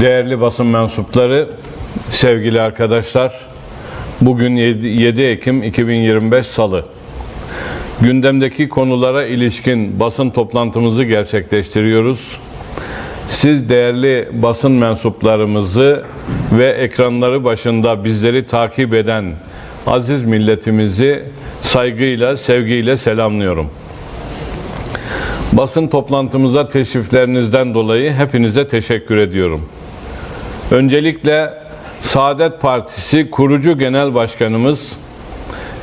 Değerli basın mensupları, sevgili arkadaşlar, bugün 7 7 Ekim 2025 Salı. Gündemdeki konulara ilişkin basın toplantımızı gerçekleştiriyoruz. Siz değerli basın mensuplarımızı ve ekranları başında bizleri takip eden aziz milletimizi saygıyla, sevgiyle selamlıyorum. Basın toplantımıza teşriflerinizden dolayı hepinize teşekkür ediyorum. Öncelikle Saadet Partisi kurucu genel başkanımız,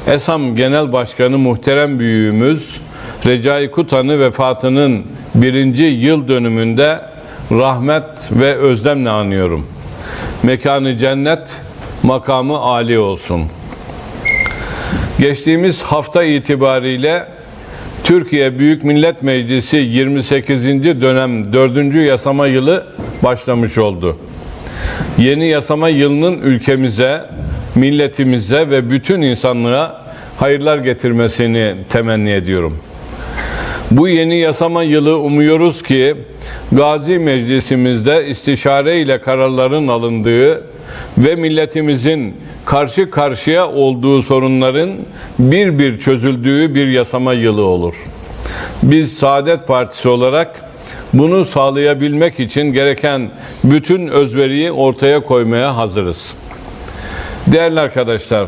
ESAM Genel Başkanı muhterem büyüğümüz Recai Kutan'ı vefatının birinci yıl dönümünde rahmet ve özlemle anıyorum. Mekanı cennet, makamı âli olsun. Geçtiğimiz hafta itibariyle Türkiye Büyük Millet Meclisi 28. dönem 4. yasama yılı başlamış oldu. Yeni yasama yılının ülkemize, milletimize ve bütün insanlığa hayırlar getirmesini temenni ediyorum. Bu yeni yasama yılı umuyoruz ki Gazi Meclisimizde istişare ile kararların alındığı ve milletimizin karşı karşıya olduğu sorunların bir bir çözüldüğü bir yasama yılı olur. Biz Saadet Partisi olarak bunu sağlayabilmek için gereken bütün özveriyi ortaya koymaya hazırız. Değerli arkadaşlar,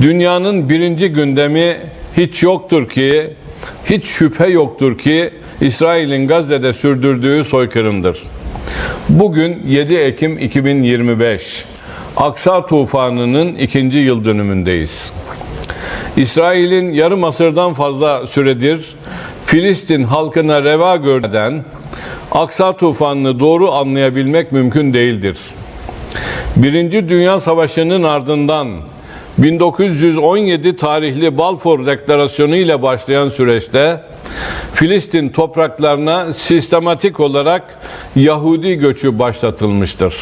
dünyanın birinci gündemi hiç yoktur ki, hiç şüphe yoktur ki İsrail'in Gazze'de sürdürdüğü soykırımdır. Bugün 7 Ekim 2025. Aksa tufanının ikinci yıl dönümündeyiz. İsrail'in yarım asırdan fazla süredir Filistin halkına reva görden Aksa tufanını doğru anlayabilmek mümkün değildir. Birinci Dünya Savaşı'nın ardından 1917 tarihli Balfour Deklarasyonu ile başlayan süreçte Filistin topraklarına sistematik olarak Yahudi göçü başlatılmıştır.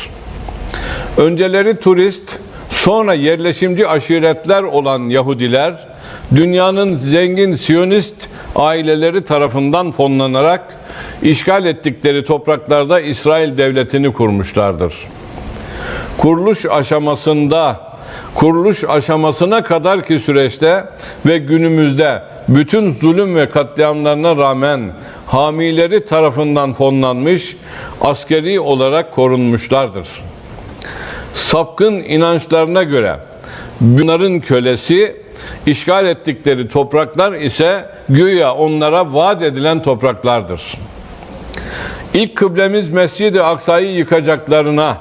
Önceleri turist, sonra yerleşimci aşiretler olan Yahudiler, dünyanın zengin Siyonist aileleri tarafından fonlanarak işgal ettikleri topraklarda İsrail devletini kurmuşlardır. Kuruluş aşamasında, kuruluş aşamasına kadar ki süreçte ve günümüzde bütün zulüm ve katliamlarına rağmen hamileri tarafından fonlanmış, askeri olarak korunmuşlardır sapkın inançlarına göre bunların kölesi işgal ettikleri topraklar ise güya onlara vaat edilen topraklardır. İlk kıblemiz Mescid-i Aksa'yı yıkacaklarına,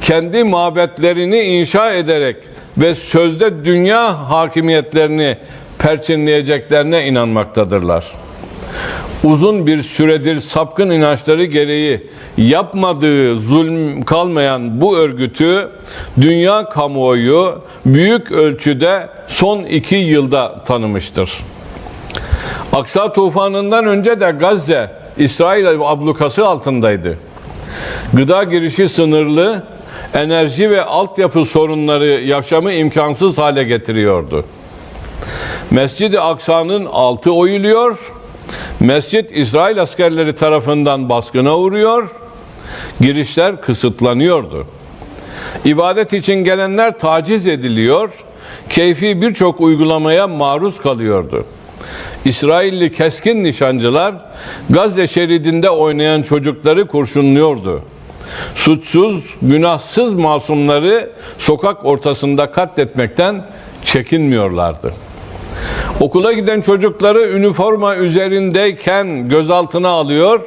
kendi mabetlerini inşa ederek ve sözde dünya hakimiyetlerini perçinleyeceklerine inanmaktadırlar uzun bir süredir sapkın inançları gereği yapmadığı zulm kalmayan bu örgütü dünya kamuoyu büyük ölçüde son iki yılda tanımıştır. Aksa tufanından önce de Gazze İsrail ablukası altındaydı. Gıda girişi sınırlı, enerji ve altyapı sorunları yaşamı imkansız hale getiriyordu. Mescid-i Aksa'nın altı oyuluyor, Mescit İsrail askerleri tarafından baskına uğruyor, girişler kısıtlanıyordu. İbadet için gelenler taciz ediliyor, keyfi birçok uygulamaya maruz kalıyordu. İsrailli keskin nişancılar Gazze şeridinde oynayan çocukları kurşunluyordu. Suçsuz, günahsız masumları sokak ortasında katletmekten çekinmiyorlardı. Okula giden çocukları üniforma üzerindeyken gözaltına alıyor,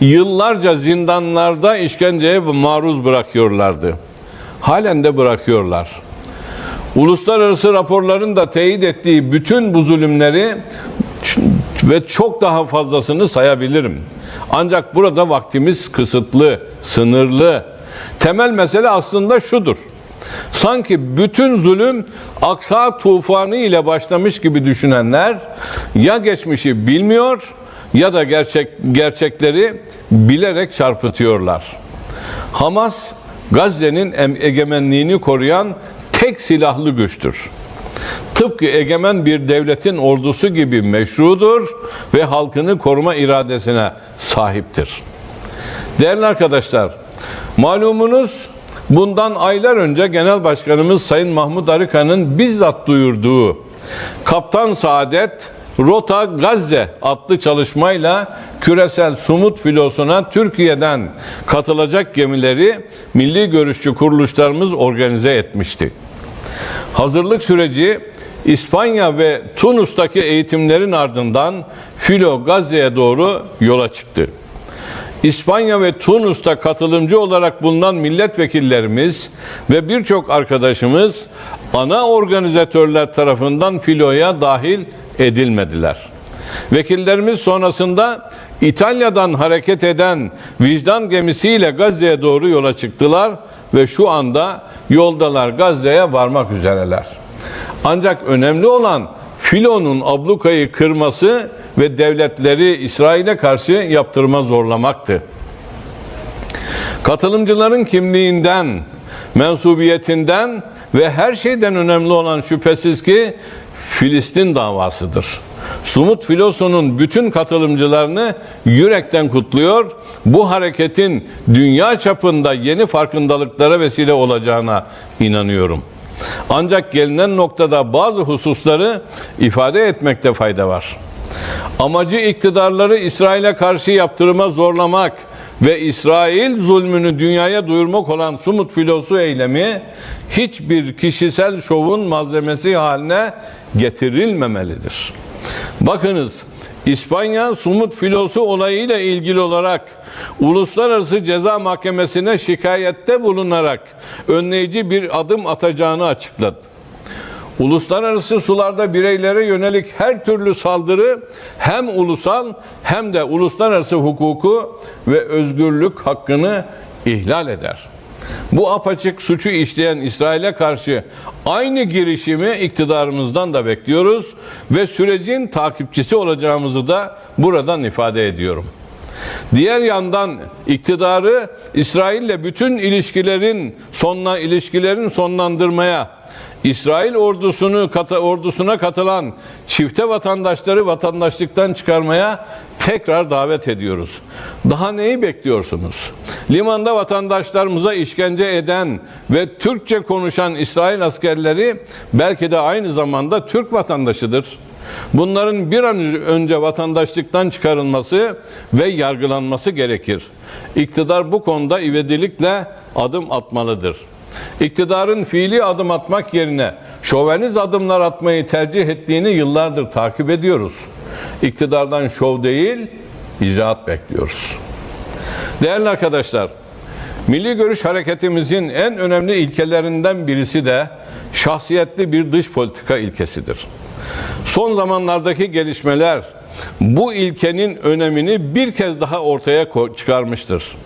yıllarca zindanlarda işkenceye maruz bırakıyorlardı. Halen de bırakıyorlar. Uluslararası raporların da teyit ettiği bütün bu zulümleri ve çok daha fazlasını sayabilirim. Ancak burada vaktimiz kısıtlı, sınırlı. Temel mesele aslında şudur. Sanki bütün zulüm Aksa tufanı ile başlamış gibi düşünenler ya geçmişi bilmiyor ya da gerçek gerçekleri bilerek çarpıtıyorlar. Hamas Gazze'nin egemenliğini koruyan tek silahlı güçtür. Tıpkı egemen bir devletin ordusu gibi meşrudur ve halkını koruma iradesine sahiptir. Değerli arkadaşlar, Malumunuz bundan aylar önce Genel Başkanımız Sayın Mahmut Arıkan'ın bizzat duyurduğu Kaptan Saadet Rota Gazze adlı çalışmayla küresel sumut filosuna Türkiye'den katılacak gemileri milli görüşçü kuruluşlarımız organize etmişti. Hazırlık süreci İspanya ve Tunus'taki eğitimlerin ardından Filo Gazze'ye doğru yola çıktı. İspanya ve Tunus'ta katılımcı olarak bulunan milletvekillerimiz ve birçok arkadaşımız ana organizatörler tarafından filoya dahil edilmediler. Vekillerimiz sonrasında İtalya'dan hareket eden vicdan gemisiyle Gazze'ye doğru yola çıktılar ve şu anda yoldalar Gazze'ye varmak üzereler. Ancak önemli olan Filo'nun ablukayı kırması ve devletleri İsrail'e karşı yaptırma zorlamaktı. Katılımcıların kimliğinden, mensubiyetinden ve her şeyden önemli olan şüphesiz ki Filistin davasıdır. Sumut Filoso'nun bütün katılımcılarını yürekten kutluyor. Bu hareketin dünya çapında yeni farkındalıklara vesile olacağına inanıyorum. Ancak gelinen noktada bazı hususları ifade etmekte fayda var. Amacı iktidarları İsrail'e karşı yaptırıma zorlamak ve İsrail zulmünü dünyaya duyurmak olan Sumut filosu eylemi hiçbir kişisel şovun malzemesi haline getirilmemelidir. Bakınız İspanya Sumut filosu olayıyla ilgili olarak Uluslararası Ceza Mahkemesi'ne şikayette bulunarak önleyici bir adım atacağını açıkladı. Uluslararası sularda bireylere yönelik her türlü saldırı hem ulusal hem de uluslararası hukuku ve özgürlük hakkını ihlal eder. Bu apaçık suçu işleyen İsrail'e karşı aynı girişimi iktidarımızdan da bekliyoruz ve sürecin takipçisi olacağımızı da buradan ifade ediyorum. Diğer yandan iktidarı İsrail'le bütün ilişkilerin sonuna ilişkilerin sonlandırmaya, İsrail ordusunu ordusuna katılan çifte vatandaşları vatandaşlıktan çıkarmaya tekrar davet ediyoruz. Daha neyi bekliyorsunuz? Limanda vatandaşlarımıza işkence eden ve Türkçe konuşan İsrail askerleri belki de aynı zamanda Türk vatandaşıdır. Bunların bir an önce vatandaşlıktan çıkarılması ve yargılanması gerekir. İktidar bu konuda ivedilikle adım atmalıdır. İktidarın fiili adım atmak yerine şoveniz adımlar atmayı tercih ettiğini yıllardır takip ediyoruz. İktidardan şov değil, icraat bekliyoruz. Değerli arkadaşlar, Milli Görüş Hareketimizin en önemli ilkelerinden birisi de şahsiyetli bir dış politika ilkesidir. Son zamanlardaki gelişmeler bu ilkenin önemini bir kez daha ortaya çıkarmıştır.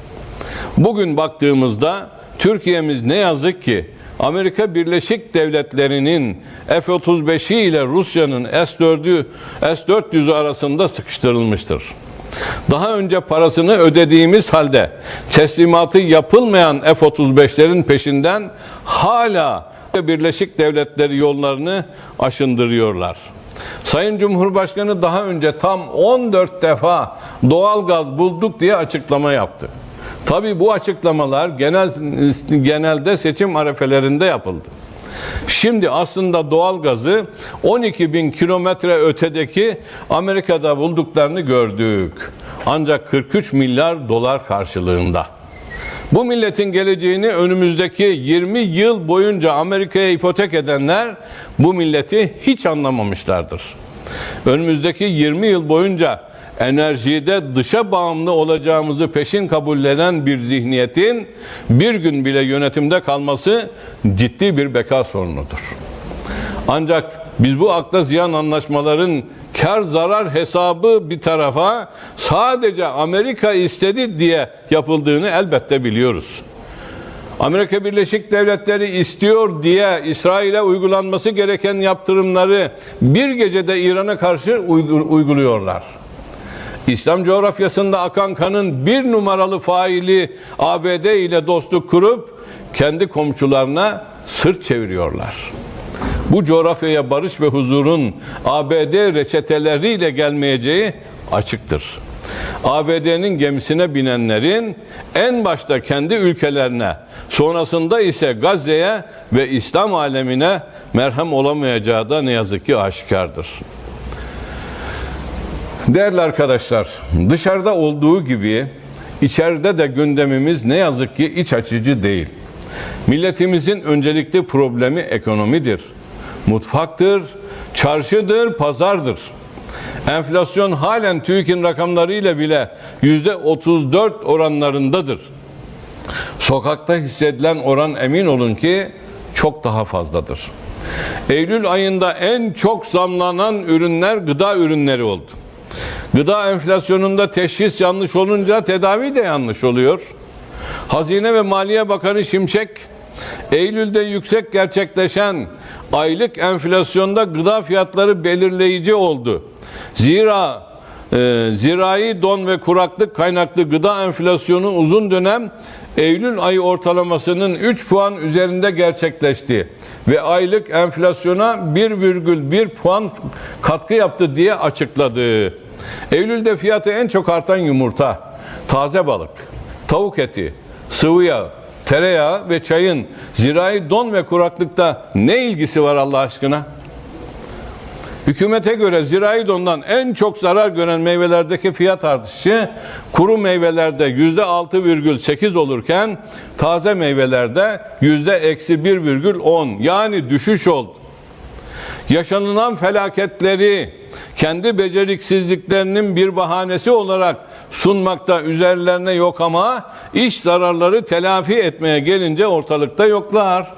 Bugün baktığımızda Türkiye'miz ne yazık ki Amerika Birleşik Devletleri'nin F-35'i ile Rusya'nın S-4'ü S-400'ü arasında sıkıştırılmıştır. Daha önce parasını ödediğimiz halde teslimatı yapılmayan F-35'lerin peşinden hala Birleşik Devletleri yollarını aşındırıyorlar. Sayın Cumhurbaşkanı daha önce tam 14 defa doğal gaz bulduk diye açıklama yaptı. Tabi bu açıklamalar genel genelde seçim arefelerinde yapıldı. Şimdi aslında doğal gazı 12 bin kilometre ötedeki Amerika'da bulduklarını gördük. Ancak 43 milyar dolar karşılığında. Bu milletin geleceğini önümüzdeki 20 yıl boyunca Amerika'ya ipotek edenler bu milleti hiç anlamamışlardır. Önümüzdeki 20 yıl boyunca enerjide dışa bağımlı olacağımızı peşin kabullenen bir zihniyetin bir gün bile yönetimde kalması ciddi bir beka sorunudur. Ancak biz bu akla ziyan anlaşmaların kar zarar hesabı bir tarafa sadece Amerika istedi diye yapıldığını elbette biliyoruz. Amerika Birleşik Devletleri istiyor diye İsrail'e uygulanması gereken yaptırımları bir gecede İran'a karşı uyguluyorlar. İslam coğrafyasında akan kanın bir numaralı faili ABD ile dostluk kurup kendi komşularına sırt çeviriyorlar. Bu coğrafyaya barış ve huzurun ABD reçeteleriyle gelmeyeceği açıktır. ABD'nin gemisine binenlerin en başta kendi ülkelerine, sonrasında ise Gazze'ye ve İslam alemine merhem olamayacağı da ne yazık ki aşikardır. Değerli arkadaşlar, dışarıda olduğu gibi içeride de gündemimiz ne yazık ki iç açıcı değil. Milletimizin öncelikli problemi ekonomidir. Mutfaktır, çarşıdır, pazardır. Enflasyon halen TÜİK'in rakamlarıyla bile yüzde 34 oranlarındadır. Sokakta hissedilen oran emin olun ki çok daha fazladır. Eylül ayında en çok zamlanan ürünler gıda ürünleri oldu. Gıda enflasyonunda teşhis yanlış olunca tedavi de yanlış oluyor. Hazine ve Maliye Bakanı Şimşek, Eylül'de yüksek gerçekleşen aylık enflasyonda gıda fiyatları belirleyici oldu. Zira e, zirai don ve kuraklık kaynaklı gıda enflasyonu uzun dönem Eylül ayı ortalamasının 3 puan üzerinde gerçekleşti ve aylık enflasyona 1,1 puan katkı yaptı diye açıkladı. Eylül'de fiyatı en çok artan yumurta, taze balık, tavuk eti, sıvı yağ, tereyağı ve çayın zirai don ve kuraklıkta ne ilgisi var Allah aşkına? Hükümete göre zirai dondan en çok zarar gören meyvelerdeki fiyat artışı kuru meyvelerde yüzde 6,8 olurken taze meyvelerde yüzde eksi 1,10 yani düşüş oldu. Yaşanılan felaketleri kendi beceriksizliklerinin bir bahanesi olarak sunmakta üzerlerine yok ama iş zararları telafi etmeye gelince ortalıkta yoklar.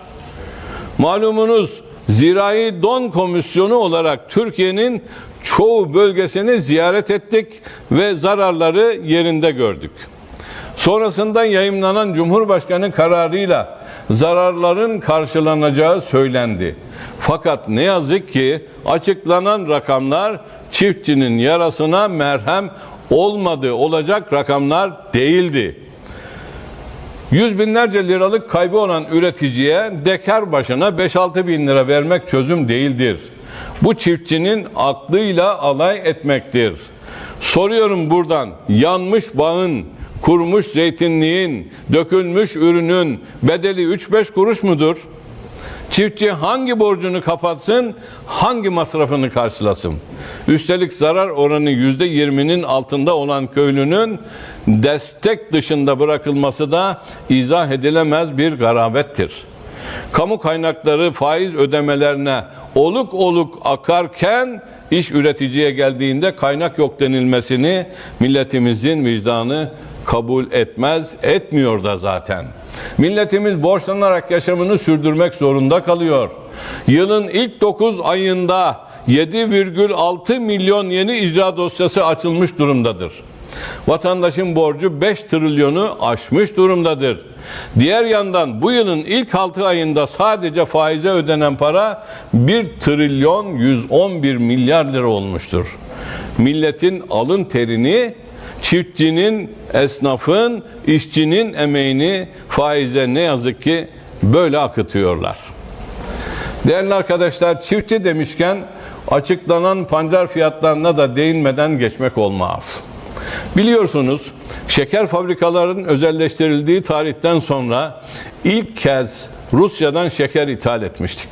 Malumunuz Zirai Don Komisyonu olarak Türkiye'nin çoğu bölgesini ziyaret ettik ve zararları yerinde gördük. Sonrasında yayımlanan Cumhurbaşkanı kararıyla zararların karşılanacağı söylendi. Fakat ne yazık ki açıklanan rakamlar çiftçinin yarasına merhem olmadı, olacak rakamlar değildi. Yüz binlerce liralık kaybı olan üreticiye dekar başına 5-6 bin lira vermek çözüm değildir. Bu çiftçinin aklıyla alay etmektir. Soruyorum buradan yanmış bağın, kurumuş zeytinliğin, dökülmüş ürünün bedeli 3-5 kuruş mudur? Çiftçi hangi borcunu kapatsın, hangi masrafını karşılasın? Üstelik zarar oranı yüzde yirminin altında olan köylünün destek dışında bırakılması da izah edilemez bir garabettir. Kamu kaynakları faiz ödemelerine oluk oluk akarken iş üreticiye geldiğinde kaynak yok denilmesini milletimizin vicdanı kabul etmez, etmiyor da zaten. Milletimiz borçlanarak yaşamını sürdürmek zorunda kalıyor. Yılın ilk 9 ayında 7,6 milyon yeni icra dosyası açılmış durumdadır. Vatandaşın borcu 5 trilyonu aşmış durumdadır. Diğer yandan bu yılın ilk 6 ayında sadece faize ödenen para 1 trilyon 111 milyar lira olmuştur. Milletin alın terini çiftçinin, esnafın, işçinin emeğini faize ne yazık ki böyle akıtıyorlar. Değerli arkadaşlar çiftçi demişken açıklanan pancar fiyatlarına da değinmeden geçmek olmaz. Biliyorsunuz şeker fabrikalarının özelleştirildiği tarihten sonra ilk kez Rusya'dan şeker ithal etmiştik.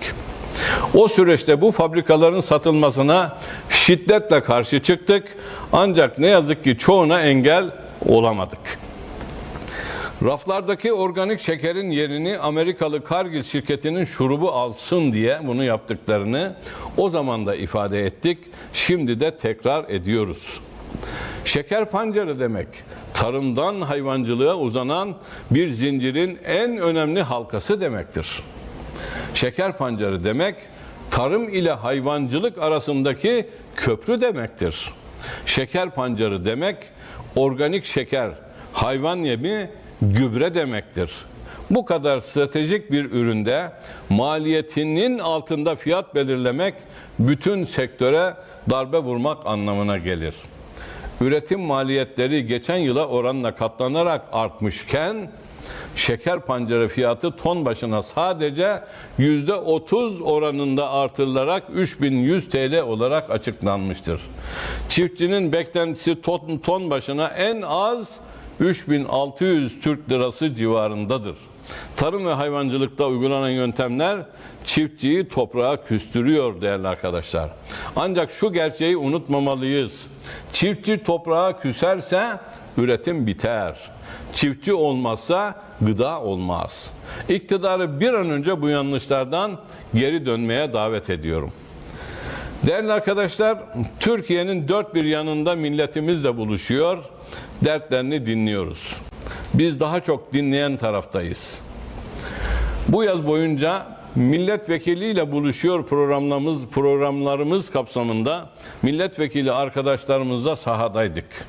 O süreçte bu fabrikaların satılmasına şiddetle karşı çıktık. Ancak ne yazık ki çoğuna engel olamadık. Raflardaki organik şekerin yerini Amerikalı Cargill şirketinin şurubu alsın diye bunu yaptıklarını o zaman da ifade ettik. Şimdi de tekrar ediyoruz. Şeker pancarı demek tarımdan hayvancılığa uzanan bir zincirin en önemli halkası demektir. Şeker pancarı demek tarım ile hayvancılık arasındaki köprü demektir. Şeker pancarı demek organik şeker, hayvan yemi, gübre demektir. Bu kadar stratejik bir üründe maliyetinin altında fiyat belirlemek bütün sektöre darbe vurmak anlamına gelir. Üretim maliyetleri geçen yıla oranla katlanarak artmışken şeker pancarı fiyatı ton başına sadece yüzde 30 oranında artırılarak 3100 TL olarak açıklanmıştır. Çiftçinin beklentisi ton, ton başına en az 3600 Türk lirası civarındadır. Tarım ve hayvancılıkta uygulanan yöntemler çiftçiyi toprağa küstürüyor değerli arkadaşlar. Ancak şu gerçeği unutmamalıyız. Çiftçi toprağa küserse üretim biter. Çiftçi olmazsa gıda olmaz. İktidarı bir an önce bu yanlışlardan geri dönmeye davet ediyorum. Değerli arkadaşlar, Türkiye'nin dört bir yanında milletimizle buluşuyor, dertlerini dinliyoruz. Biz daha çok dinleyen taraftayız. Bu yaz boyunca milletvekiliyle buluşuyor programlarımız programlarımız kapsamında milletvekili arkadaşlarımızla sahadaydık.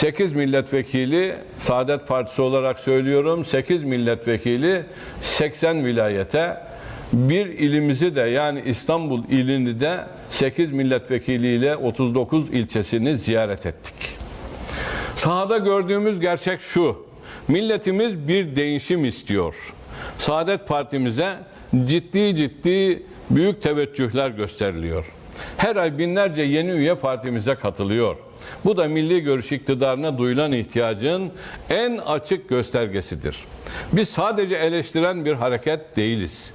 8 milletvekili Saadet Partisi olarak söylüyorum 8 milletvekili 80 vilayete bir ilimizi de yani İstanbul ilini de 8 milletvekiliyle 39 ilçesini ziyaret ettik. Sahada gördüğümüz gerçek şu. Milletimiz bir değişim istiyor. Saadet Partimize ciddi ciddi büyük teveccühler gösteriliyor. Her ay binlerce yeni üye partimize katılıyor. Bu da milli görüş iktidarına duyulan ihtiyacın en açık göstergesidir. Biz sadece eleştiren bir hareket değiliz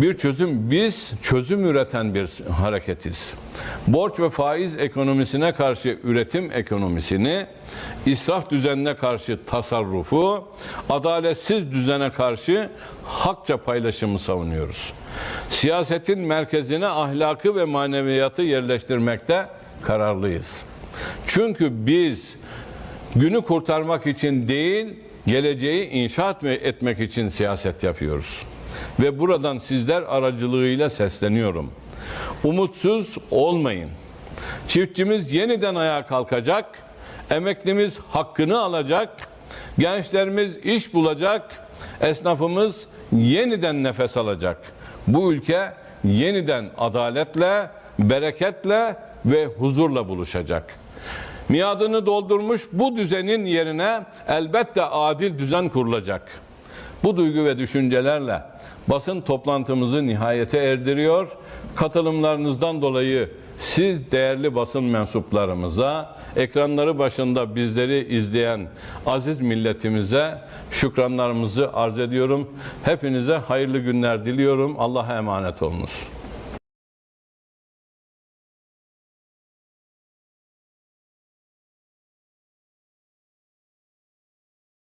bir çözüm biz çözüm üreten bir hareketiz. Borç ve faiz ekonomisine karşı üretim ekonomisini, israf düzenine karşı tasarrufu, adaletsiz düzene karşı hakça paylaşımı savunuyoruz. Siyasetin merkezine ahlakı ve maneviyatı yerleştirmekte kararlıyız. Çünkü biz günü kurtarmak için değil, geleceği inşaat etmek için siyaset yapıyoruz. Ve buradan sizler aracılığıyla sesleniyorum. Umutsuz olmayın. Çiftçimiz yeniden ayağa kalkacak, emeklimiz hakkını alacak, gençlerimiz iş bulacak, esnafımız yeniden nefes alacak. Bu ülke yeniden adaletle, bereketle ve huzurla buluşacak. Miadını doldurmuş bu düzenin yerine elbette adil düzen kurulacak. Bu duygu ve düşüncelerle basın toplantımızı nihayete erdiriyor. Katılımlarınızdan dolayı siz değerli basın mensuplarımıza, ekranları başında bizleri izleyen aziz milletimize şükranlarımızı arz ediyorum. Hepinize hayırlı günler diliyorum. Allah'a emanet olunuz.